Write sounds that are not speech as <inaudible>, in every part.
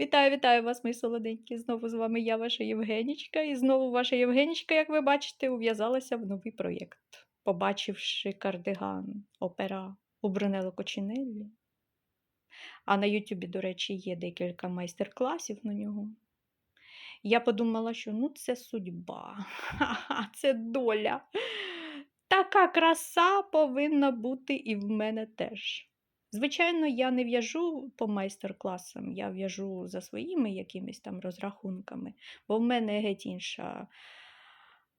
Вітаю, вітаю вас, мої солоденькі. Знову з вами я, ваша Євгенічка. І знову ваша Євгенічка, як ви бачите, ув'язалася в новий проєкт. Побачивши кардиган опера у Брунелло Кочинеллі. А на Ютубі, до речі, є декілька майстер-класів на нього. Я подумала, що ну це судьба, це доля. Така краса повинна бути і в мене теж. Звичайно, я не в'яжу по майстер-класам, я в'яжу за своїми якимись там розрахунками, бо в мене геть інша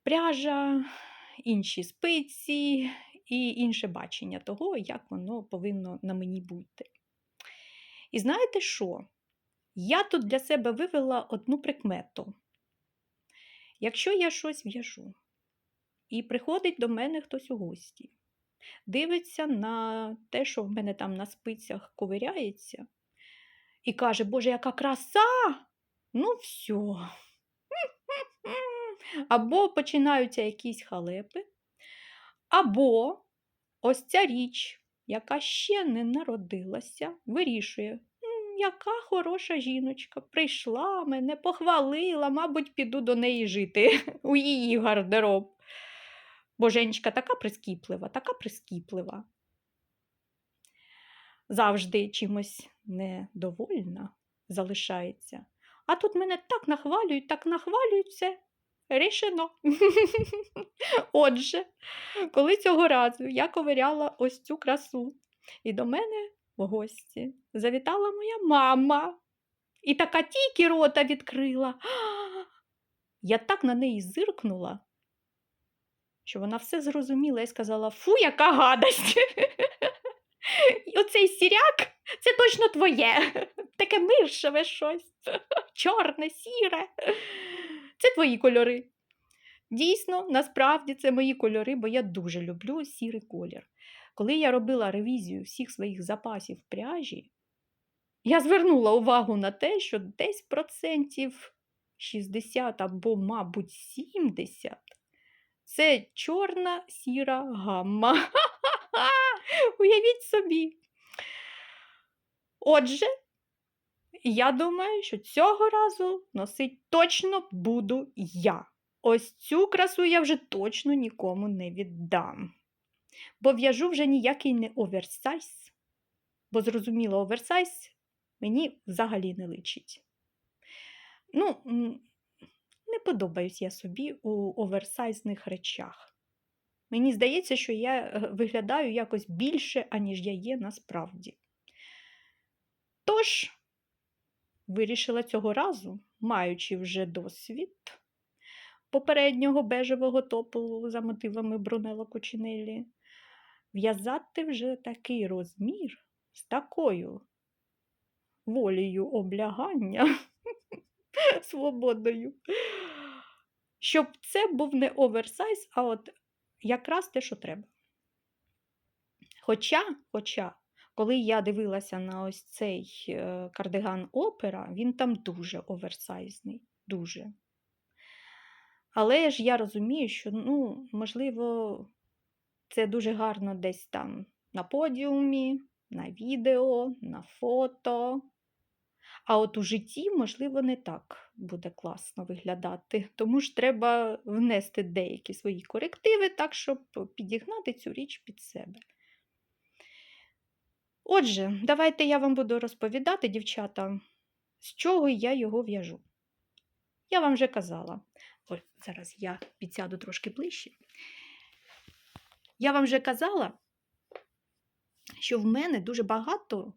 пряжа, інші спиці і інше бачення того, як воно повинно на мені бути. І знаєте що? Я тут для себе вивела одну прикмету. Якщо я щось в'яжу, і приходить до мене хтось у гості, дивиться на те, що в мене там на спицях ковиряється, і каже, Боже, яка краса! Ну, все. <laughs> Або починаються якісь халепи, або ось ця річ, яка ще не народилася, вирішує, яка хороша жіночка, прийшла, мене похвалила, мабуть, піду до неї жити <laughs> у її гардероб. Бо Женечка така прискіплива, така прискіплива. Завжди чимось недовольна залишається. А тут мене так нахвалюють, так нахвалюють все. Рішено. <laughs> Отже, коли цього разу я ковиряла ось цю красу, і до мене в гості завітала моя мама. І така тільки рота відкрила. <gasps> Я так на неї зиркнула, що вона все зрозуміла і сказала: Фу, яка гадость! Оцей сіряк це точно твоє. Таке миршеве щось. Чорне, сіре. Це твої кольори. Дійсно, насправді це мої кольори, бо я дуже люблю сірий колір. Коли я робила ревізію всіх своїх запасів пряжі, я звернула увагу на те, що десь процентів 60 або, мабуть, 70 це чорна сіра гамма. <laughs> Уявіть собі. Отже, я думаю, що цього разу носить точно буду я. Ось цю красу я вже точно нікому не віддам. Бо в'яжу вже ніякий не оверсайз, бо зрозуміло, оверсайз мені взагалі не личить. Ну, подобаюсь я собі у оверсайзних речах. Мені здається, що я е, виглядаю якось більше, аніж я є насправді. Тож, вирішила цього разу, маючи вже досвід попереднього бежевого топу за мотивами Брунелло Кочинеллі, в'язати вже такий розмір з такою волею облягання <laughs> свободою, щоб це був не оверсайз, а от якраз те, що треба. Хоча, хоча, коли я дивилася на ось цей е, кардиган опера, він там дуже оверсайзний, дуже. Але ж я розумію, що, ну, можливо, це дуже гарно десь там на подіумі, на відео, на фото. А от у житті, можливо, не так буде класно виглядати. Тому ж треба внести деякі свої корективи, так, щоб підігнати цю річ під себе. Отже, давайте я вам буду розповідати, дівчата, з чого я його в'яжу. Я вам вже казала. Ой, зараз я підсяду трошки ближче. Я вам вже казала, що в мене дуже багато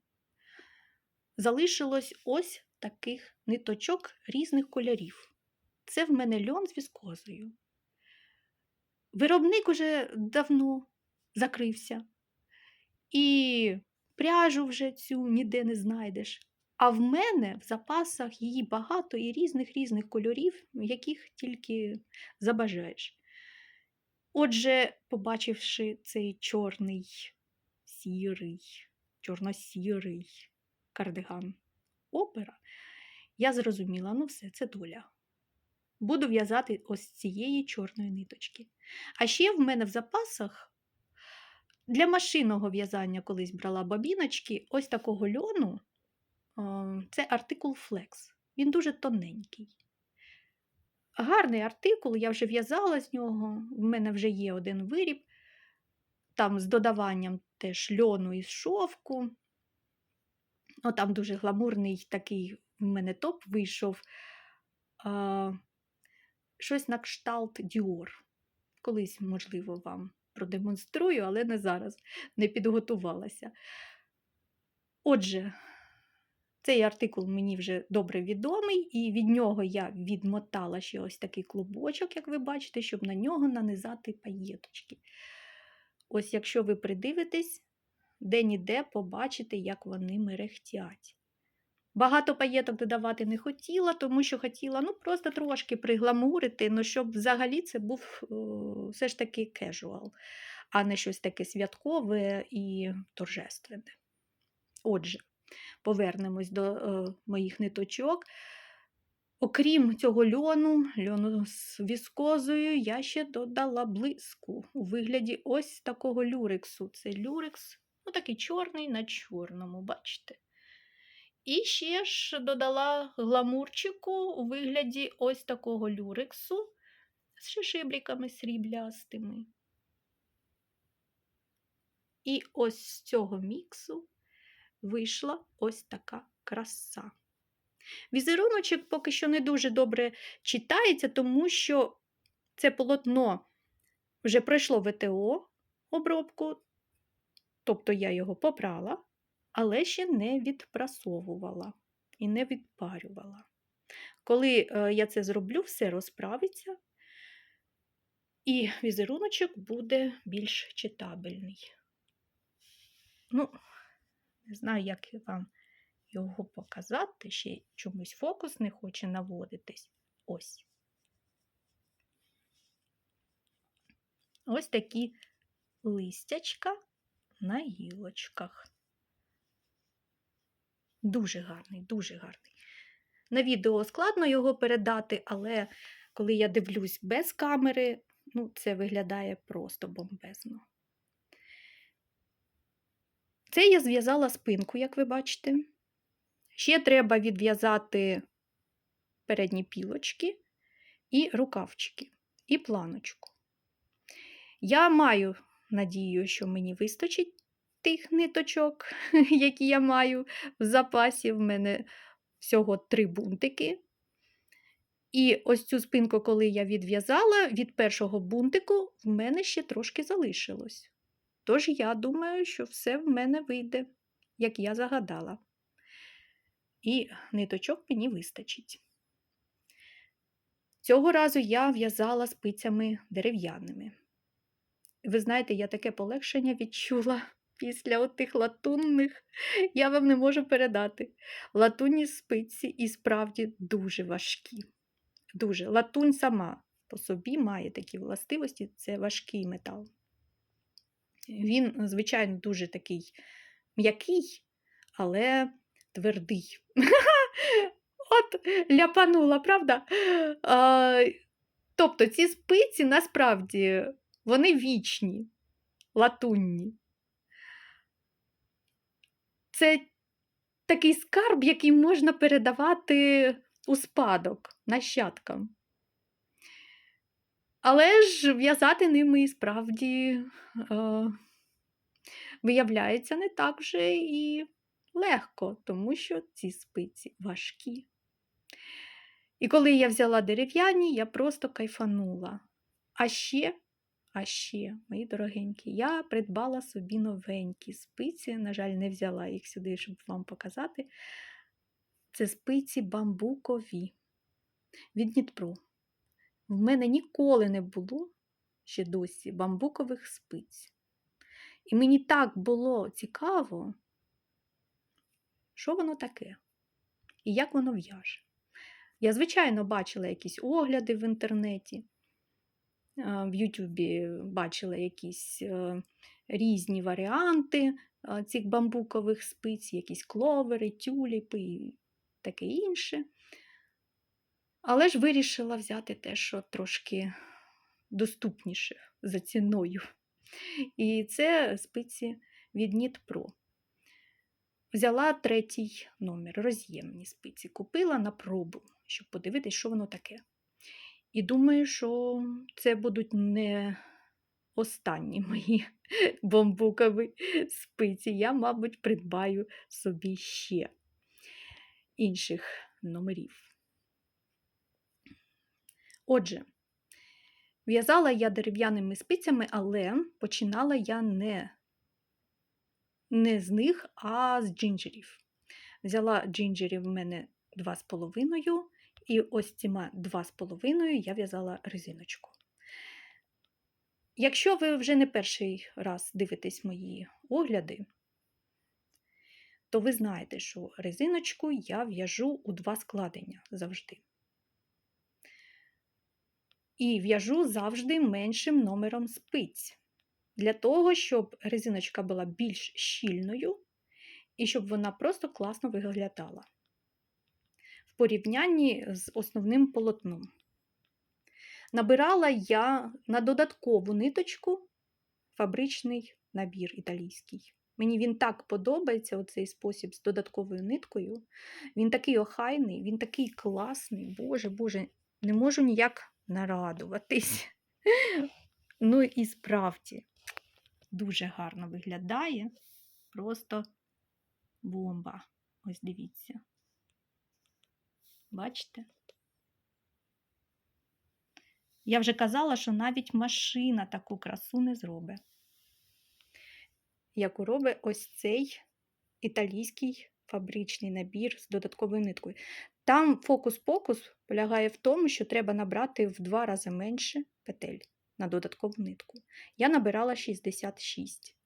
залишилось ось таких ниточок різних кольорів. Це в мене льон з віскозою. Виробник уже давно закрився. І пряжу вже цю ніде не знайдеш. А в мене в запасах її багато і різних різних кольорів, яких тільки забажаєш. Отже, побачивши цей чорний, сірий, чорно-сірий кардиган опера, я зрозуміла, ну все, це доля. Буду в'язати ось цієї чорної ниточки. А ще в мене в запасах для машинного в'язання колись брала бабіночки ось такого льону Це артикул Flex. Він дуже тоненький. Гарний артикул, я вже в'язала з нього. В мене вже є один виріб, там з додаванням теж льону із шовку. О, там дуже гламурний такий в мене топ вийшов. А, щось на кшталт Dior. Колись, можливо, вам продемонструю, але не зараз, не підготувалася. Отже, цей артикул мені вже добре відомий, і від нього я відмотала ще ось такий клубочок, як ви бачите, щоб на нього нанизати паєточки. Ось, якщо ви придивитесь, де-ніде побачите, як вони мерехтять. Багато паєток додавати не хотіла, тому що хотіла ну, просто трошки пригламурити, ну, щоб взагалі це був о, все ж таки кежуал, а не щось таке святкове і торжественне. Отже, повернемось до е, моїх ниточок. Окрім цього льону, льону з віскозою, я ще додала блиску у вигляді ось такого люрексу. Це люрекс, ну такий чорний на чорному, бачите? І ще ж додала гламурчику у вигляді ось такого люрексу з шишибліками сріблястими. І ось з цього міксу вийшла ось така краса. Візеруночок поки що не дуже добре читається, тому що це полотно вже пройшло ВТО обробку, тобто я його попрала, але ще не відпрасовувала і не відпарювала. Коли е, я це зроблю, все розправиться, і візеруночок буде більш читабельний. Ну, не знаю, як вам його показати, ще чомусь фокус не хоче наводитись. Ось. Ось такі листячка на гілочках. Дуже гарний, дуже гарний. На відео складно його передати, але коли я дивлюсь без камери, ну, це виглядає просто бомбезно. Це я зв'язала спинку, як ви бачите. Ще треба відв'язати передні пілочки і рукавчики, і планочку. Я маю надію, що мені вистачить тих ниточок, <laughs> які я маю в запасі. В мене всього три бунтики. І ось цю спинку, коли я відв'язала, від першого бунтику в мене ще трошки залишилось. Тож я думаю, що все в мене вийде, як я загадала. І ниточок мені вистачить. Цього разу я в'язала спицями дерев'яними. Ви знаєте, я таке полегшення відчула <laughs> після отих латунних, я вам не можу передати. Латунні спиці і справді дуже важкі. Дуже. Латунь сама по собі має такі властивості, це важкий метал. Він, звичайно, дуже такий м'який, але твердий. <laughs> От ляпанула, правда? Тобто ці спиці насправді вони вічні, латунні. Це такий скарб, який можна передавати у спадок нащадкам. Але ж в'язати ними і справді е, виявляється не так вже і легко, тому що ці спиці важкі. І коли я взяла дерев'яні, я просто кайфанула. А ще, а ще, мої дорогенькі, я придбала собі новенькі спиці. На жаль, не взяла їх сюди, щоб вам показати. Це спиці бамбукові від Дніпро. В мене ніколи не було ще досі бамбукових спиць. І мені так було цікаво, що воно таке і як воно в'яже. Я, звичайно, бачила якісь огляди в інтернеті, в Ютубі бачила якісь е, різні варіанти е, цих бамбукових спиць, якісь кловери, тюліпи і таке інше. Але ж вирішила взяти те, що трошки доступніше за ціною. І це спиці від Pro. Взяла третій номер, роз'ємні спиці. Купила на пробу, щоб подивитись, що воно таке. І думаю, що це будуть не останні <laughs> мої бамбукові спиці. Я, мабуть, придбаю собі ще інших номерів. Отже, в'язала я дерев'яними спицями, але починала я не, не з них, а з джинджерів. Взяла джинджерів в мене 2,5, і ось цими 2,5 я в'язала резиночку. Якщо ви вже не перший раз дивитесь мої огляди, то ви знаєте, що резиночку я в'яжу у два складення завжди. І в'яжу завжди меншим номером спиць, для того, щоб резиночка була більш щільною і щоб вона просто класно виглядала порівнянні з основним полотном. Набирала я на додаткову ниточку фабричний набір італійський. Мені він так подобається, оцей спосіб з додатковою ниткою. Він такий охайний, він такий класний. Боже, Боже, не можу ніяк нарадуватись. <laughs> Ну і справді, дуже гарно виглядає. Просто бомба. Ось дивіться. Бачите? Я вже казала, що навіть машина таку красу не зробить. Яку робить ось цей італійський фабричний набір з додатковою ниткою. Там фокус-покус полягає в тому, що треба набрати в два рази менше петель на додаткову нитку. Я набирала 66.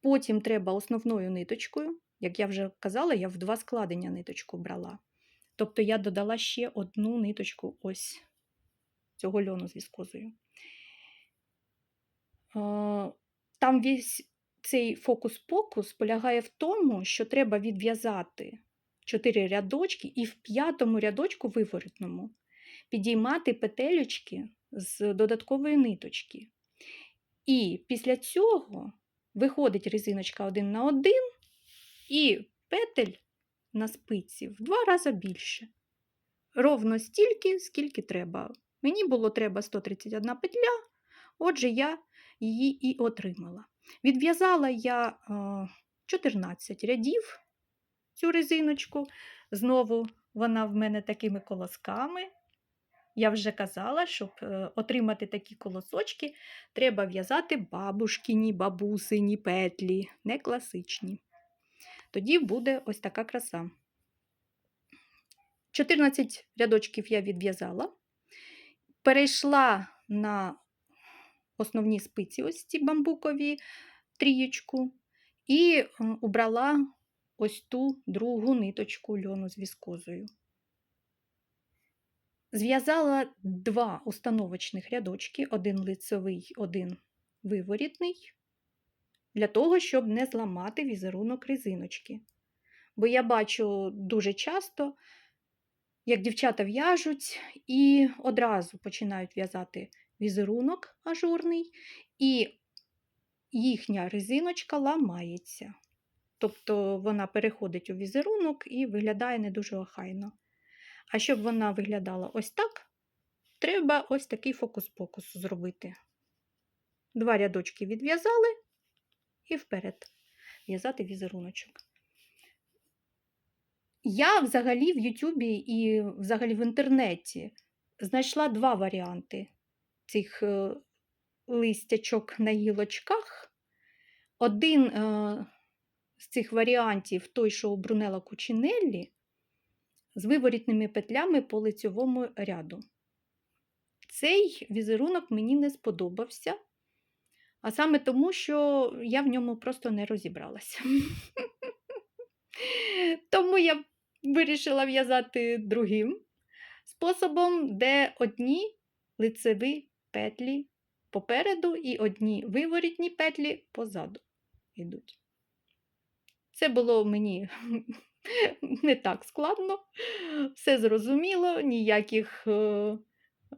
Потім треба основною ниточкою, як я вже казала, я в два складення ниточку брала. Тобто я додала ще одну ниточку ось цього льону з віскозою. Там весь цей фокус-покус полягає в тому, що треба відв'язати 4 рядочки і в п'ятому рядочку виворотному підіймати петелечки з додаткової ниточки. І після цього виходить резиночка один на один, і петель на спиці в два рази більше. Ровно стільки, скільки треба. Мені було треба 131 петля, отже, я її і отримала. Відв'язала я 14 рядів цю резиночку. Знову вона в мене такими колосками. Я вже казала, щоб е, отримати такі колосочки, треба в'язати бабушкині, бабусині петлі, не класичні. Тоді буде ось така краса. 14 рядочків я відв'язала, перейшла на основні спиці, ось ці бамбукові трієчку, і убрала ось ту другу ниточку льону з віскозою. Зв'язала два установочних рядочки, один лицевий, один виворітний, для того, щоб не зламати візерунок резиночки. Бо я бачу дуже часто, як дівчата в'яжуть і одразу починають в'язати візерунок ажурний, і їхня резиночка ламається. Тобто вона переходить у візерунок і виглядає не дуже охайно. А щоб вона виглядала ось так, треба ось такий фокус-покус зробити. Два рядочки відв'язали і вперед в'язати візеруночок. Я взагалі в Ютубі і взагалі в інтернеті знайшла два варіанти цих е, листячок на гілочках. Один е, з цих варіантів той, що у Брунелла Кучинеллі, з виворітними петлями по лицьовому ряду. Цей візерунок мені не сподобався, а саме тому, що я в ньому просто не розібралася. <laughs> Тому я вирішила в'язати другим способом, де одні лицеві петлі попереду і одні виворітні петлі позаду йдуть. Це було мені <laughs> не так складно, все зрозуміло, ніяких е,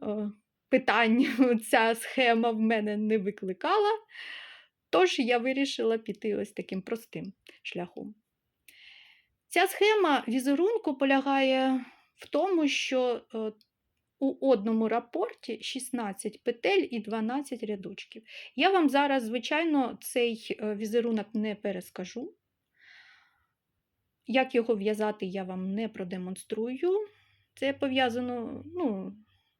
е, питань <laughs> ця схема в мене не викликала. Тож я вирішила піти ось таким простим шляхом. Ця схема візерунку полягає в тому, що е, у одному рапорті 16 петель і 12 рядочків. Я вам зараз, звичайно, цей е, візерунок не перескажу. Як його в'язати, я вам не продемонструю. Це пов'язано ну,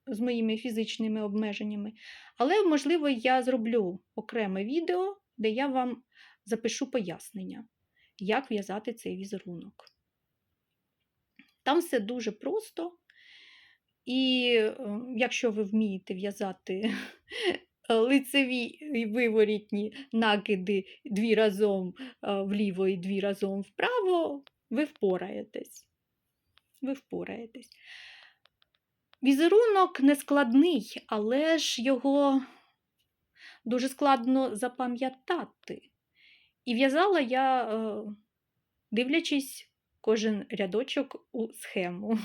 з моїми фізичними обмеженнями. Але, можливо, я зроблю окреме відео, де я вам запишу пояснення, як в'язати цей візерунок. Там все дуже просто. І е, якщо ви вмієте в'язати <laughs> лицеві і виворітні накиди дві разом е, вліво і дві разом вправо, ви впораєтесь. Ви впораєтесь. Візерунок не складний, але ж його дуже складно запам'ятати. І в'язала я, е, дивлячись кожен рядочок у схему.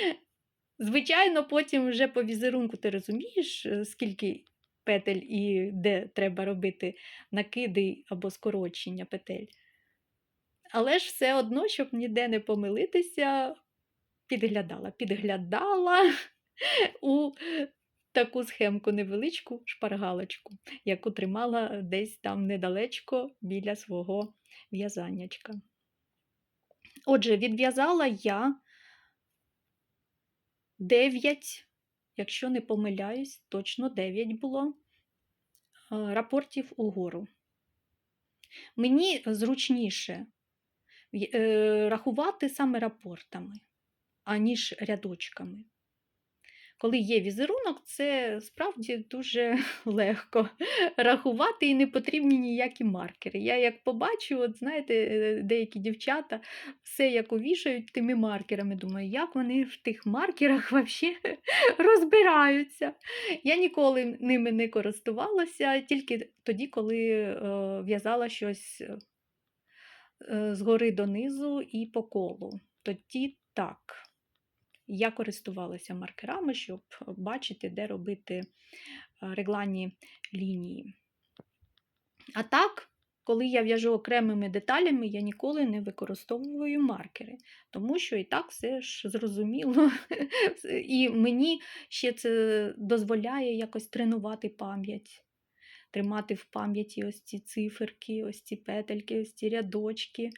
<laughs> Звичайно, потім вже по візерунку ти розумієш, е, скільки петель і де треба робити накиди або скорочення петель. Але ж все одно, щоб ніде не помилитися, підглядала, підглядала у таку схемку невеличку шпаргалочку, яку тримала десь там недалечко біля свого в'язаннячка. Отже, відв'язала я 9, якщо не помиляюсь, точно 9 було е, рапортів угору. Мені зручніше е, рахувати саме рапортами, аніж рядочками. Коли є візерунок, це справді дуже <laughs> легко рахувати і не потрібні ніякі маркери. Я як побачу, от знаєте, е, деякі дівчата все як увішають тими маркерами. Думаю, як вони в тих маркерах взагалі <laughs> розбираються. Я ніколи ними не користувалася, тільки тоді, коли е, в'язала щось е, згори донизу і по колу. Тоді так. Я користувалася маркерами, щоб бачити, де робити е, регланні лінії. А так, коли я в'яжу окремими деталями, я ніколи не використовую маркери, тому що і так все ж зрозуміло. <laughs> І мені ще це дозволяє якось тренувати пам'ять, тримати в пам'яті ось ці циферки, ось ці петельки, ось ці рядочки.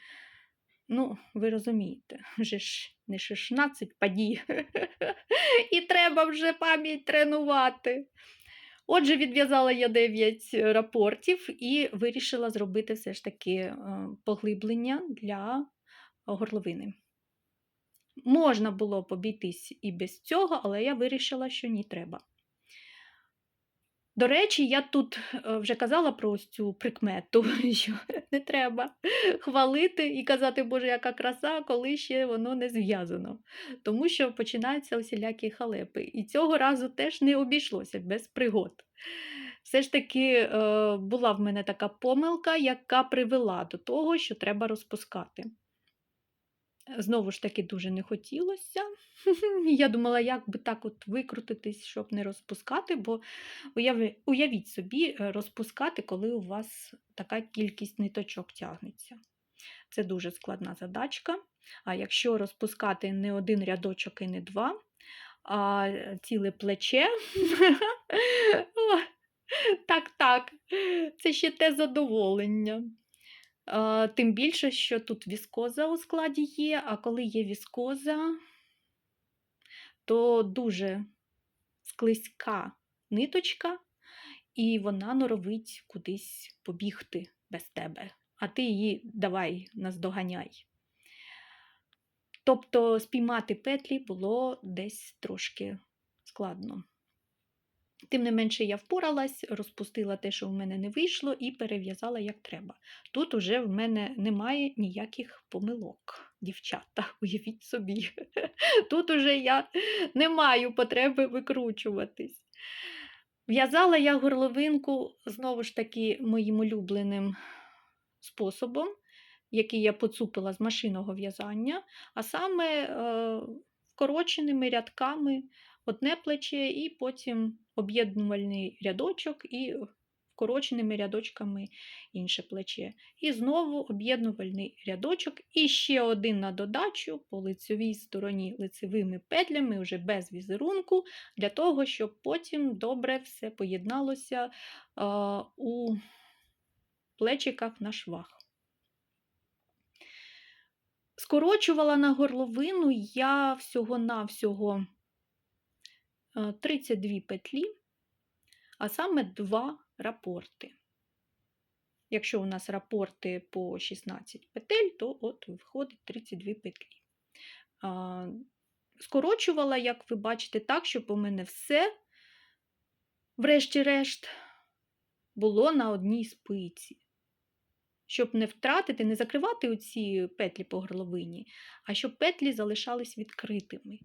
Ну, ви розумієте, <laughs> вже ж не 16 паді. <laughs> І треба вже пам'ять тренувати. Отже, відв'язала я 9 рапортів і вирішила зробити все ж таки е, поглиблення для горловини. Можна було б обійтись і без цього, але я вирішила, що ні треба. До речі, я тут е, вже казала про ось цю прикмету, <laughs> що не треба хвалити і казати, Боже, яка краса, коли ще воно не зв'язано. Тому що починаються усілякі халепи. І цього разу теж не обійшлося без пригод. Все ж таки е, була в мене така помилка, яка привела до того, що треба розпускати. Знову ж таки, дуже не хотілося. <laughs> Я думала, як би так от викрутитись, щоб не розпускати, бо уявіть собі, е, розпускати, коли у вас така кількість ниточок тягнеться. Це дуже складна задачка. А якщо розпускати не один рядочок і не два, а ціле плече, <laughs> так, так, це ще те задоволення. А, Тим більше, що тут віскоза у складі є, а коли є віскоза, то дуже склизька ниточка, і вона норовить кудись побігти без тебе, а ти її давай наздоганяй. Тобто спіймати петлі було десь трошки складно. Тим не менше, я впоралась, розпустила те, що в мене не вийшло, і перев'язала як треба. Тут уже в мене немає ніяких помилок, дівчата, <laughs> уявіть собі. <laughs> Тут уже я не маю потреби викручуватись. В'язала я горловинку знову ж таки моїм улюбленим способом, який я поцупила з машинного в'язання, а саме е, вкороченими рядками одне плече, і потім об'єднувальний рядочок і вкороченими рядочками інше плече. І знову об'єднувальний рядочок. І ще один на додачу по лицевій стороні лицевими петлями, вже без візерунку, для того, щоб потім добре все поєдналося у плечиках на швах. Скорочувала на горловину я всього-навсього 32 петлі, а саме два рапорти. Якщо у нас рапорти по 16 петель, то от виходить 32 петлі. Скорочувала, як ви бачите, так, щоб у мене все, врешті-решт, було на одній спиці. Щоб не втратити, не закривати оці петлі по горловині, а щоб петлі залишались відкритими.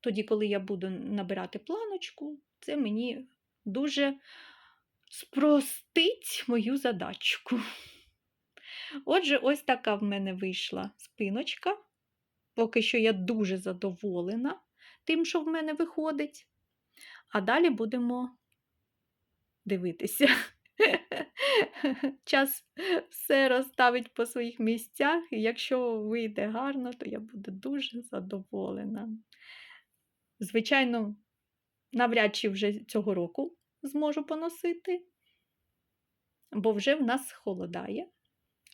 Тоді, коли я буду набирати планочку, це мені дуже спростить мою задачку. Отже, ось така в мене вийшла спиночка. Поки що я дуже задоволена тим, що в мене виходить. А далі будемо дивитися. <laughs> Час все розставить по своїх місцях, і якщо вийде гарно, то я буду дуже задоволена. Звичайно, навряд чи вже цього року зможу поносити, бо вже в нас холодає,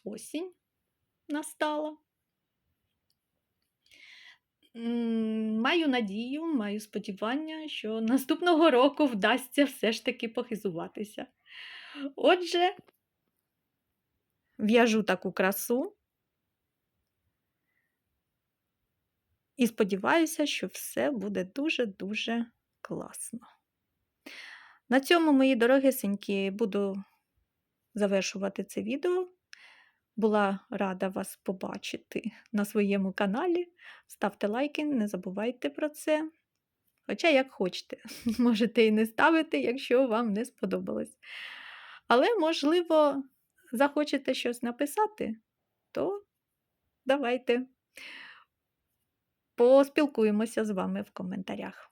осінь настала. Маю надію, маю сподівання, що наступного року вдасться все ж таки похизуватися. Отже, в'яжу таку красу і сподіваюся, що все буде дуже-дуже класно. На цьому, мої дорогесенькі, буду завершувати це відео. Була рада вас побачити на своєму каналі. Ставте лайки, не забувайте про це. Хоча, як хочете, <laughs> можете і не ставити, якщо вам не сподобалось. Але, можливо, захочете щось написати, то давайте поспілкуємося з вами в коментарях.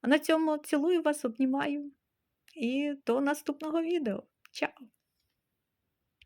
А на цьому цілую вас, обнімаю і до наступного відео. Чао!